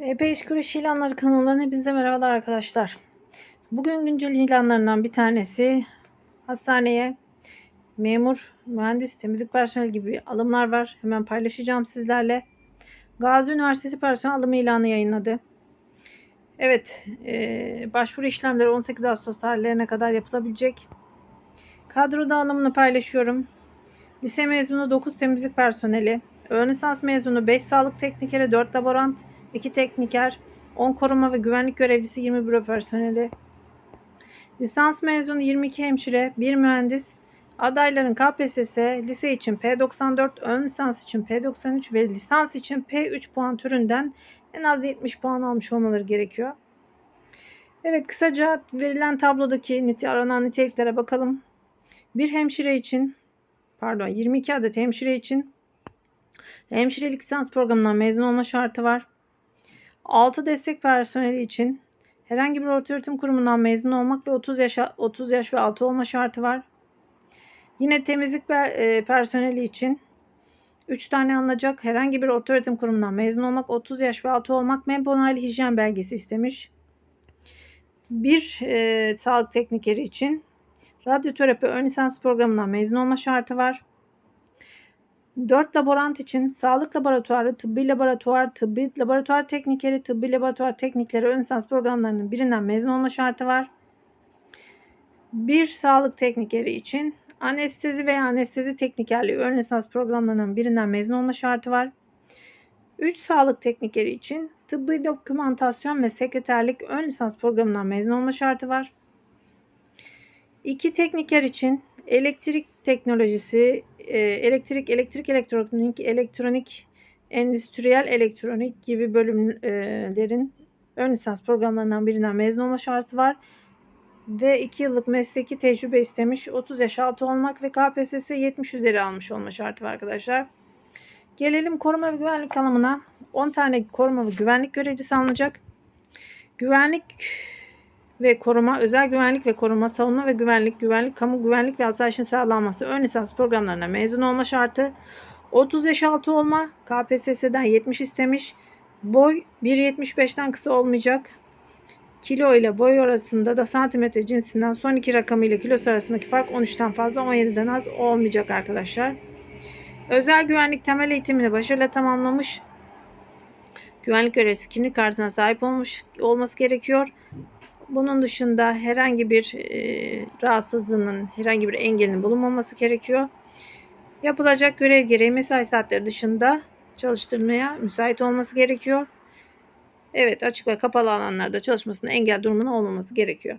TP İş Güreş ilanları kanalından hepinize merhabalar arkadaşlar. Bugün güncel ilanlarından bir tanesi hastaneye memur, mühendis, temizlik personeli gibi alımlar var. Hemen paylaşacağım sizlerle. Gazi Üniversitesi personel alımı ilanı yayınladı. Evet, e, başvuru işlemleri 18 Ağustos tarihlerine kadar yapılabilecek. Kadroda alımını paylaşıyorum. Lise mezunu 9 temizlik personeli, ön lisans mezunu 5 sağlık teknikeri, 4 laborant, 2 tekniker, 10 koruma ve güvenlik görevlisi 20 büro personeli. Lisans mezunu 22 hemşire, 1 mühendis. Adayların KPSS lise için P94, ön lisans için P93 ve lisans için P3 puan türünden en az 70 puan almış olmaları gerekiyor. Evet kısaca verilen tablodaki nite, aranan niteliklere bakalım. Bir hemşire için pardon 22 adet hemşire için hemşirelik lisans programından mezun olma şartı var. 6 destek personeli için herhangi bir ortaöğretim kurumundan mezun olmak ve 30 yaş 30 yaş ve altı olma şartı var. Yine temizlik e, personeli için 3 tane alınacak herhangi bir ortaöğretim kurumundan mezun olmak, 30 yaş ve altı olmak, onaylı hijyen belgesi istemiş. Bir e, sağlık teknikeri için radyoterapi ön lisans programından mezun olma şartı var. 4 laborant için sağlık laboratuvarı, tıbbi laboratuvar, tıbbi laboratuvar teknikeri, tıbbi laboratuvar teknikleri ön lisans programlarının birinden mezun olma şartı var. Bir sağlık teknikeri için anestezi veya anestezi teknikerliği ön lisans programlarının birinden mezun olma şartı var. 3 sağlık teknikeri için tıbbi dokümantasyon ve sekreterlik ön lisans programından mezun olma şartı var. 2 tekniker için elektrik teknolojisi, e, elektrik, elektrik elektronik, elektronik, endüstriyel elektronik gibi bölümlerin ön lisans programlarından birinden mezun olma şartı var. Ve 2 yıllık mesleki tecrübe istemiş. 30 yaş altı olmak ve KPSS 70 üzeri almış olma şartı var arkadaşlar. Gelelim koruma ve güvenlik tanımına. 10 tane koruma ve güvenlik görevlisi alınacak. Güvenlik ve koruma, özel güvenlik ve koruma, savunma ve güvenlik, güvenlik, kamu güvenlik ve asayişin sağlanması ön lisans programlarına mezun olma şartı. 30 yaş altı olma, KPSS'den 70 istemiş. Boy 1.75'ten kısa olmayacak. Kilo ile boy arasında da santimetre cinsinden son iki rakamı ile kilosu arasındaki fark 13'ten fazla 17'den az olmayacak arkadaşlar. Özel güvenlik temel eğitimini başarıyla tamamlamış. Güvenlik görevlisi kimlik kartına sahip olmuş olması gerekiyor. Bunun dışında herhangi bir e, rahatsızlığının, herhangi bir engelinin bulunmaması gerekiyor. Yapılacak görev gereği mesai saatleri dışında çalıştırmaya müsait olması gerekiyor. Evet açık ve kapalı alanlarda çalışmasına engel durumuna olmaması gerekiyor.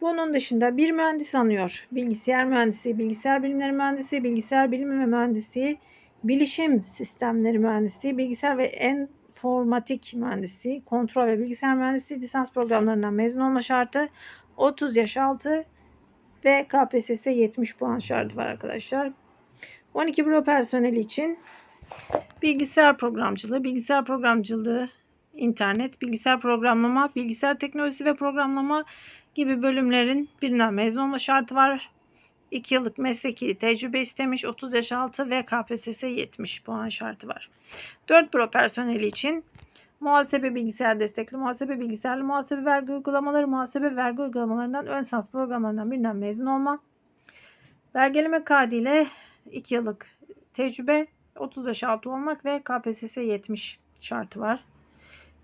Bunun dışında bir mühendis anıyor. Bilgisayar mühendisi, bilgisayar bilimleri mühendisi, bilgisayar bilimi ve mühendisliği, bilişim sistemleri mühendisliği, bilgisayar ve enformatik mühendisliği, kontrol ve bilgisayar mühendisliği lisans programlarından mezun olma şartı 30 yaş altı ve KPSS 70 puan şartı var arkadaşlar. 12 büro personeli için bilgisayar programcılığı, bilgisayar programcılığı, internet, bilgisayar programlama, bilgisayar teknolojisi ve programlama gibi bölümlerin birinden mezun olma şartı var. 2 yıllık mesleki tecrübe istemiş 30 yaş altı ve KPSS 70 puan şartı var. 4 büro personeli için muhasebe bilgisayar destekli, muhasebe bilgisayarlı, muhasebe vergi uygulamaları, muhasebe vergi uygulamalarından ön sans programlarından birinden mezun olma. Belgeleme kaydıyla 2 yıllık tecrübe 30 yaş altı olmak ve KPSS 70 şartı var.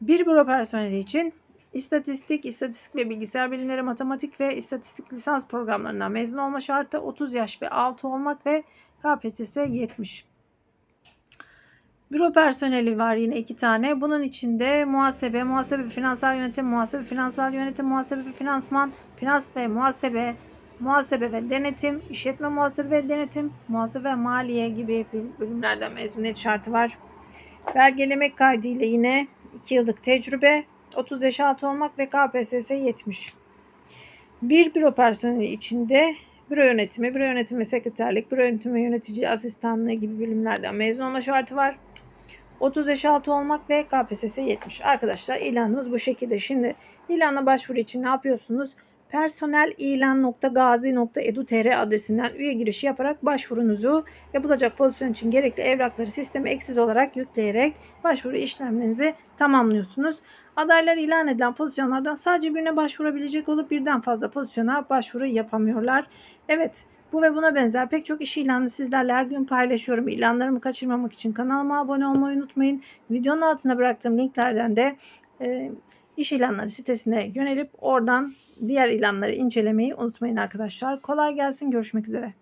Bir büro personeli için İstatistik, istatistik ve bilgisayar bilimleri, matematik ve istatistik lisans programlarından mezun olma şartı 30 yaş ve altı olmak ve KPSS 70. Büro personeli var yine iki tane. Bunun içinde muhasebe, muhasebe finansal yönetim, muhasebe finansal yönetim, muhasebe ve finansman, finans ve muhasebe, muhasebe ve denetim, işletme muhasebe ve denetim, muhasebe ve maliye gibi bölümlerden mezuniyet şartı var. Belgelemek kaydıyla yine 2 yıllık tecrübe, 30 yaş altı olmak ve KPSS 70. Bir büro personeli içinde büro yönetimi, büro yönetimi sekreterlik, büro yönetimi yönetici asistanlığı gibi bölümlerden mezun olma şartı var. 30 yaş altı olmak ve KPSS 70. Arkadaşlar ilanımız bu şekilde. Şimdi ilanla başvuru için ne yapıyorsunuz? personelilan.gazi.edu.tr adresinden üye girişi yaparak başvurunuzu yapılacak pozisyon için gerekli evrakları sisteme eksiz olarak yükleyerek başvuru işlemlerinizi tamamlıyorsunuz. Adaylar ilan edilen pozisyonlardan sadece birine başvurabilecek olup birden fazla pozisyona başvuru yapamıyorlar. Evet bu ve buna benzer pek çok iş ilanını sizlerle her gün paylaşıyorum. İlanlarımı kaçırmamak için kanalıma abone olmayı unutmayın. Videonun altına bıraktığım linklerden de e, iş ilanları sitesine yönelip oradan diğer ilanları incelemeyi unutmayın arkadaşlar. Kolay gelsin. Görüşmek üzere.